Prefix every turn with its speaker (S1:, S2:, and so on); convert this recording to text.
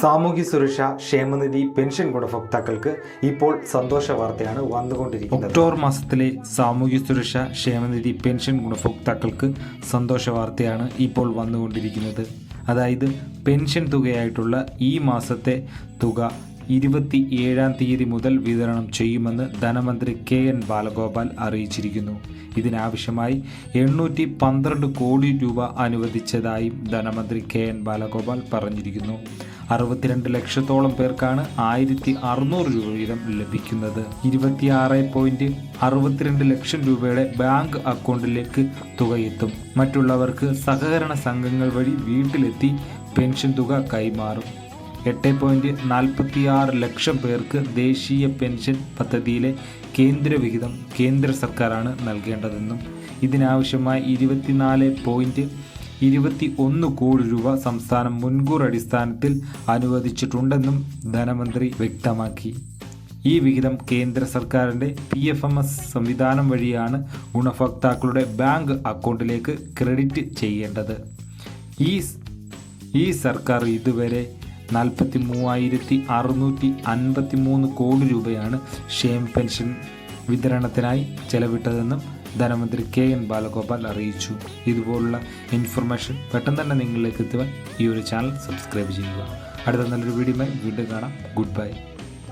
S1: സാമൂഹ്യ സുരക്ഷ ക്ഷേമനിധി പെൻഷൻ ഗുണഭോക്താക്കൾക്ക് ഇപ്പോൾ സന്തോഷ വാർത്തയാണ് വന്നുകൊണ്ടിരിക്കുന്നത്. ഒക്ടോബർ മാസത്തിലെ സാമൂഹ്യ സുരക്ഷ ക്ഷേമനിധി പെൻഷൻ ഗുണഭോക്താക്കൾക്ക് സന്തോഷ വാർത്തയാണ് ഇപ്പോൾ വന്നുകൊണ്ടിരിക്കുന്നത്. അതായത് പെൻഷൻ തുകയായിട്ടുള്ള ഈ മാസത്തെ തുക ഇരുപത്തി ഏഴാം തീയതി മുതൽ വിതരണം ചെയ്യുമെന്ന് ധനമന്ത്രി കെ എൻ ബാലഗോപാൽ അറിയിച്ചിരിക്കുന്നു. ഇതിനാവശ്യമായി എണ്ണൂറ്റി പന്ത്രണ്ട് കോടി രൂപ അനുവദിച്ചതായും ധനമന്ത്രി കെ എൻ ബാലഗോപാൽ പറഞ്ഞിരിക്കുന്നു. അറുപത്തിരണ്ട് ലക്ഷത്തോളം പേർക്കാണ് ആയിരത്തി അറുന്നൂറ് രൂപ വീതം ലഭിക്കുന്നത്. ഇരുപത്തിയാറ് പോയിന്റ് അറുപത്തിരണ്ട് ലക്ഷം രൂപയുടെ ബാങ്ക് അക്കൗണ്ടിലേക്ക് തുകയെത്തും. മറ്റുള്ളവർക്ക് സഹകരണ സംഘങ്ങൾ വഴി വീട്ടിലെത്തി പെൻഷൻ തുക കൈമാറും. എട്ട് പോയിന്റ് നാൽപ്പത്തിയാറ് ലക്ഷം പേർക്ക് ദേശീയ പെൻഷൻ പദ്ധതിയിലെ കേന്ദ്ര വിഹിതം കേന്ദ്ര സർക്കാരാണ് നൽകേണ്ടതെന്നും ഇതിനാവശ്യമായ ഇരുപത്തിനാല് പോയിന്റ് ഇരുപത്തി ഒന്ന് കോടി രൂപ സംസ്ഥാനം മുൻകൂർ അടിസ്ഥാനത്തിൽ അനുവദിച്ചിട്ടുണ്ടെന്നും ധനമന്ത്രി വ്യക്തമാക്കി. ഈ വിഹിതം കേന്ദ്ര സർക്കാരിന്റെ പി എഫ് എം എസ് സംവിധാനം വഴിയാണ് ഗുണഭോക്താക്കളുടെ ബാങ്ക് അക്കൗണ്ടിലേക്ക് ക്രെഡിറ്റ് ചെയ്യേണ്ടത്. ഈ ഈ സർക്കാർ ഇതുവരെ നാൽപ്പത്തി മൂവായിരത്തി അറുന്നൂറ്റി അൻപത്തി മൂന്ന് കോടി രൂപയാണ് ക്ഷേമ പെൻഷൻ വിതരണത്തിനായി ചെലവിട്ടതെന്നും ധനമന്ത്രി കെ എൻ ബാലഗോപാൽ അറിയിച്ചു. ഇതുപോലുള്ള ഇൻഫർമേഷൻ പെട്ടെന്ന് തന്നെ നിങ്ങളിലേക്ക് എത്തുവാൻ ഈ ഒരു ചാനൽ സബ്സ്ക്രൈബ് ചെയ്യുക. അടുത്ത നല്ലൊരു വീഡിയോയുമായി വീണ്ടും കാണാം. Good bye